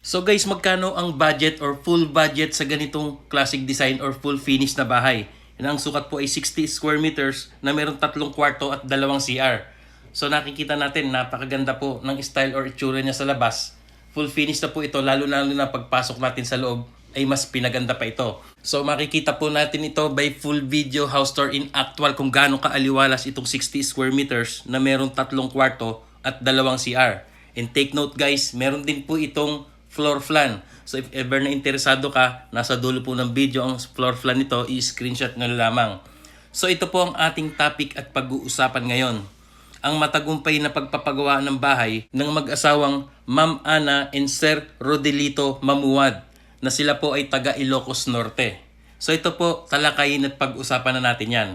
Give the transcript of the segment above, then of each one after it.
So guys, magkano ang budget or full budget sa ganitong classic design or full finish na bahay? Yan ang sukat po ay 60 square meters na meron tatlong kwarto at dalawang CR. So nakikita natin, napakaganda po ng style or itsura niya sa labas. Full finish na po ito, lalo-lalo na pagpasok natin sa loob ay mas pinaganda pa ito. So makikita po natin ito by full video house tour in actual kung gaano kaaliwalas itong 60 square meters na meron tatlong kwarto at dalawang CR. And take note guys, meron din po itong floor plan. So if ever na interesado ka, nasa dulo po ng video ang floor plan nito, i-screenshot nyo lamang. So ito po ang ating topic at pag-uusapan ngayon. Ang matagumpay na pagpapagawa ng bahay ng mag-asawang Ma'am Ana and Sir Rodelito Mamuad na sila po ay taga Ilocos Norte. So ito po, talakayin at pag-usapan na natin yan.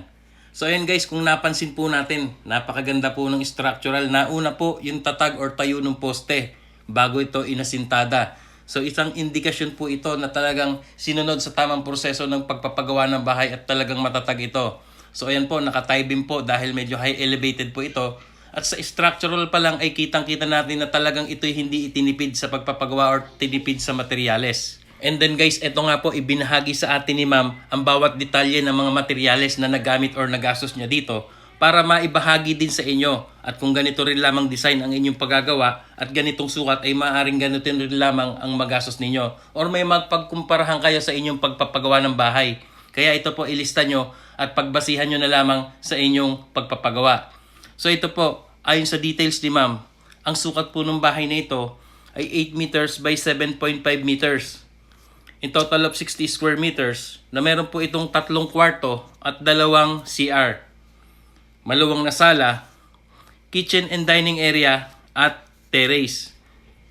So ayun guys, kung napansin po natin, napakaganda po ng structural. Nauna po yung tatag or tayo ng poste bago ito inasintada. So isang indikasyon po ito na talagang sinunod sa tamang proseso ng pagpapagawa ng bahay at talagang matatag ito. So ayan po, naka-tie beam po dahil medyo high elevated po ito. At sa structural pa lang ay kitang-kita natin na talagang ito'y hindi itinipid sa pagpapagawa or tinipid sa materyales. And then guys, ito nga po ibinahagi sa atin ni ma'am ang bawat detalye ng mga materyales na nagamit or nagastos niya dito para maibahagi din sa inyo. At kung ganito rin lamang design ang inyong paggagawa at ganitong sukat ay maaaring ganito rin lamang ang magastos ninyo. Or may magpagkumparahan kayo sa inyong pagpapagawa ng bahay. Kaya ito po ilista nyo at pagbasihan nyo na lamang sa inyong pagpapagawa. So ito po, ayon sa details ni ma'am, ang sukat po ng bahay na ito ay 8 meters by 7.5 meters in total of 60 square meters na meron po itong tatlong kwarto at dalawang CR. Maluwang na sala, kitchen and dining area at terrace.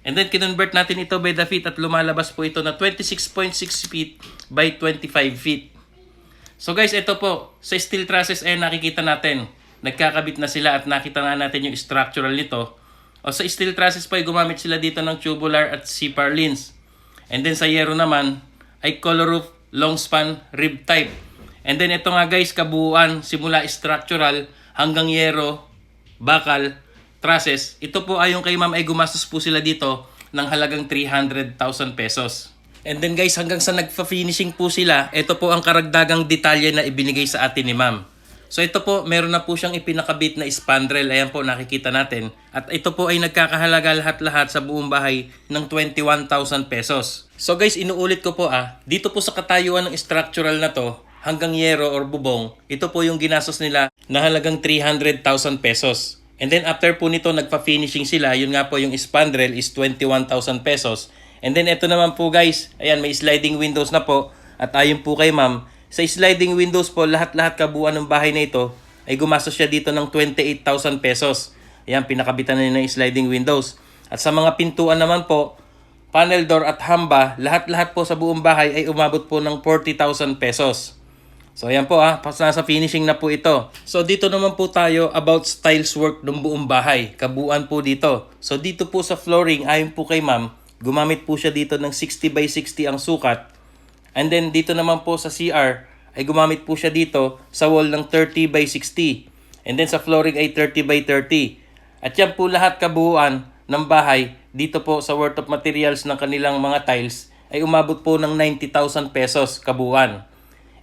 And then kinonvert natin ito by the feet at lumalabas po ito na 26.6 feet by 25 feet. So guys, ito po, sa steel trusses ay nakikita natin. Nagkakabit na sila at nakita na natin yung structural nito. O sa steel trusses po ay gumamit sila dito ng tubular at C-par lins. And then sa yero naman ay color roof long span rib type. And then ito nga guys, kabuuan simula structural hanggang yero, bakal, trusses. Ito po ayon kay ma'am ay gumastos po sila dito ng halagang 300,000 pesos. And then guys, hanggang sa nagpa-finishing po sila, ito po ang karagdagang detalye na ibinigay sa atin ni ma'am. So ito po, meron na po siyang ipinakabit na spandrel. Ayan po, nakikita natin. At ito po ay nagkakahalaga lahat-lahat sa buong bahay ng 21,000 pesos. So guys, inuulit ko po ah, dito po sa katayuan ng structural na to, hanggang yero or bubong, ito po yung ginastos nila na halagang 300,000 pesos. And then after po nito, nagpa-finishing sila, yun nga po yung spandrel is 21,000 pesos. And then ito naman po guys, ayan may sliding windows na po. At ayon po kay ma'am, sa sliding windows po, lahat-lahat kabuuan ng bahay na ito ay gumastos siya dito ng 28,000 pesos. Ayan, pinakabitan na ng sliding windows. At sa mga pintuan naman po, panel door at hamba, lahat-lahat po sa buong bahay ay umabot po ng 40,000 pesos. So ayan po ah, nasa finishing na po ito. So dito naman po tayo about styles work ng buong bahay. Kabuuan po dito. So dito po sa flooring, ayon po kay ma'am, gumamit po siya dito ng 60 by 60 ang sukat. And then dito naman po sa CR, ay gumamit po siya dito sa wall ng 30 by 60. And then sa flooring ay 30 by 30. At yan po lahat kabuuan ng bahay dito po sa worth of materials ng kanilang mga tiles ay umabot po ng 90,000 pesos kabuuan.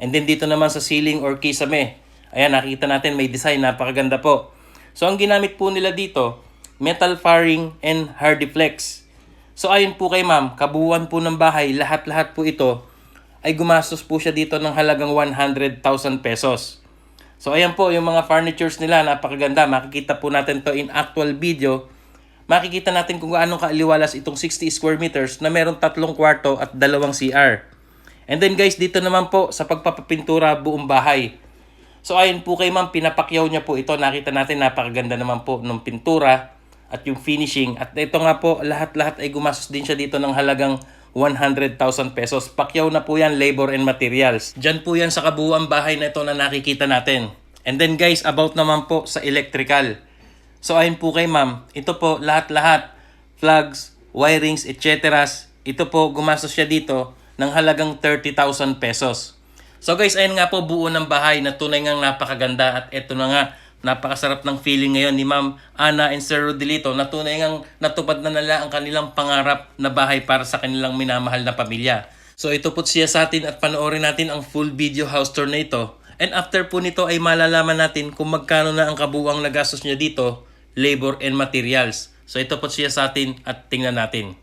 And then dito naman sa ceiling or kisame, ayan nakita natin may design, napakaganda po. So ang ginamit po nila dito, metal faring and hardiflex. So ayon po kay ma'am, kabuuan po ng bahay, lahat-lahat po ito ay gumastos po siya dito ng halagang 100,000 pesos. So ayan po yung mga furnitures nila, napakaganda. Makikita po natin to in actual video. Makikita natin kung gaano kaaliwalas itong 60 square meters na meron tatlong kwarto at dalawang CR. And then guys, dito naman po sa pagpapapintura buong bahay. So ayon po kay ma'am, pinapakyaw niya po ito. Nakita natin napakaganda naman po ng pintura at yung finishing. At ito nga po, lahat-lahat ay gumastos din siya dito ng halagang 100,000 pesos. Pakyaw na po yan, labor and materials. Diyan po yan sa kabuuan bahay na ito na nakikita natin. And then guys, about naman po sa electrical. So ayon po kay ma'am, ito po lahat-lahat, plugs, wirings, etc. Ito po, gumastos siya dito ng halagang 30,000 pesos. So guys, ayun nga po buo ng bahay na tunay ngang napakaganda at ito na nga, napakasarap ng feeling ngayon ni Ma'am Ana and Sir Rodelito na tunay ngang natupad na nila ang kanilang pangarap na bahay para sa kanilang minamahal na pamilya. So ito po siya sa atin at panoorin natin ang full video house tour na ito. And after po nito ay malalaman natin kung magkano na ang kabuuang nagastos niya dito, labor and materials. So ito po siya sa atin at tingnan natin.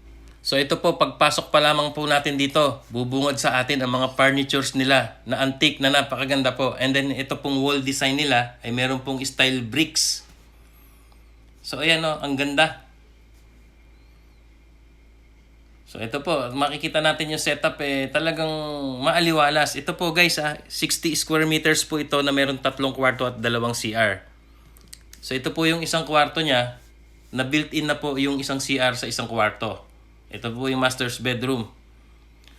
So ito po, pagpasok pa lamang po natin dito, bubungad sa atin ang mga furnitures nila na antique na napakaganda po. And then ito pong wall design nila ay meron pong style bricks. So ayan o, ang ganda. So ito po, makikita natin yung setup eh, talagang maaliwalas. Ito po guys, ah, 60 square meters po ito na meron tatlong kwarto at dalawang CR. So ito po yung isang kwarto niya, na built-in na po yung isang CR sa isang kwarto. Ito po yung master's bedroom.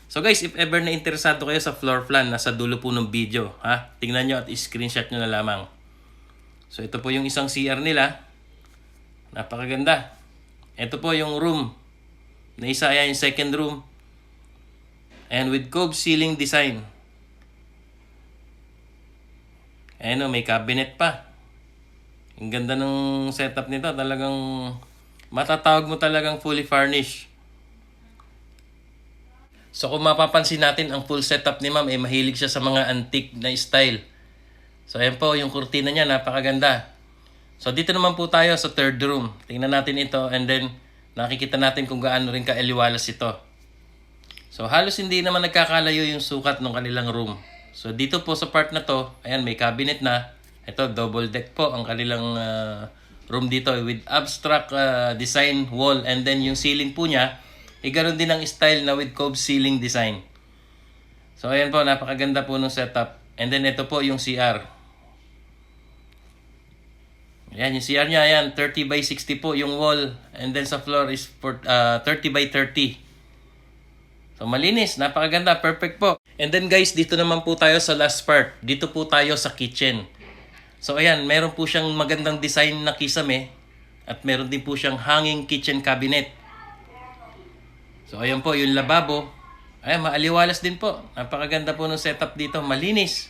So guys, if ever na interesado kayo sa floor plan, nasa dulo po ng video. Ha? Tingnan nyo at screenshot nyo na lamang. So ito po yung isang CR nila. Napakaganda. Ito po yung room. Na isa ayan yung second room. And with cove ceiling design. Ayan o, may cabinet pa. Ang ganda ng setup nito. Talagang matatawag mo talagang fully furnished. So kung mapapansin natin, ang full setup ni ma'am, eh, mahilig siya sa mga antique na style. So ayan po, yung kurtina niya, napakaganda. So dito naman po tayo sa third room. Tingnan natin ito and then nakikita natin kung gaano rin kaeliwalas ito. So halos hindi naman nagkakalayo yung sukat ng kanilang room. So dito po sa part na to, ayan may cabinet na. Ito double deck po ang kanilang ah, room dito with abstract ah, design wall and then yung ceiling po niya, eh ganoon din ang style na with cove ceiling design. So ayan po, napakaganda po ng setup. And then ito po yung CR. Ayan, yung CR niya, ayan, 30 by 60 po yung wall. And then sa floor is for, ah, 30 by 30. So malinis, napakaganda, perfect po. And then guys, dito naman po tayo sa last part. Dito po tayo sa kitchen. So ayan, meron po siyang magandang design na kisame at meron din po siyang hanging kitchen cabinet. So ayan po, yung lababo. Ayan, maaliwalas din po. Napakaganda po ng setup dito, malinis.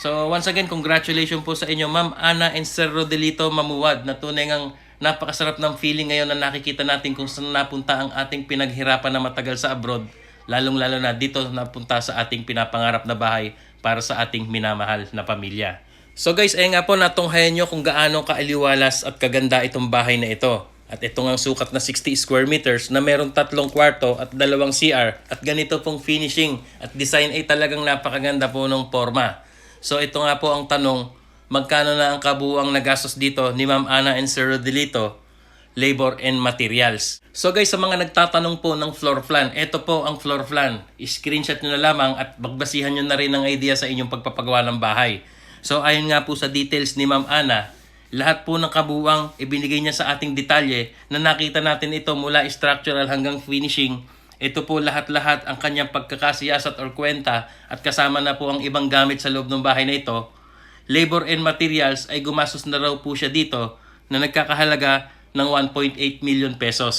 So once again, congratulations po sa inyo, Ma'am Ana and Sir Rodelito Mamuwad na tunay ngang napakasarap ng feeling ngayon na nakikita natin kung saan napunta ang ating pinaghirapan na matagal sa abroad, lalong-lalo na dito napunta sa ating pinapangarap na bahay para sa ating minamahal na pamilya. So guys, ayun nga po natunghayan nyo kung gaano kaaliwalas at kaganda itong bahay na ito. At ito ang sukat na 60 square meters na merong tatlong kwarto at dalawang CR at ganito pong finishing at design ay talagang napakaganda po ng forma. So ito nga po ang tanong, magkano na ang kabuuang nagastos dito ni Ma'am Ana and Sir Rodelito, labor and materials. So guys, sa mga nagtatanong po ng floor plan, ito po ang floor plan. I-screenshot nyo na lamang at magbasihan nyo na rin ng idea sa inyong pagpapagawa ng bahay. So ayon nga po sa details ni Ma'am Ana, lahat po ng kabuuang ibinigay niya sa ating detalye na nakita natin ito mula structural hanggang finishing. Ito po lahat-lahat ang kanyang pagkakasiyasat or kwenta at kasama na po ang ibang gamit sa loob ng bahay na ito. Labor and materials ay gumastos na raw po siya dito na nagkakahalaga ng 1.8 million pesos.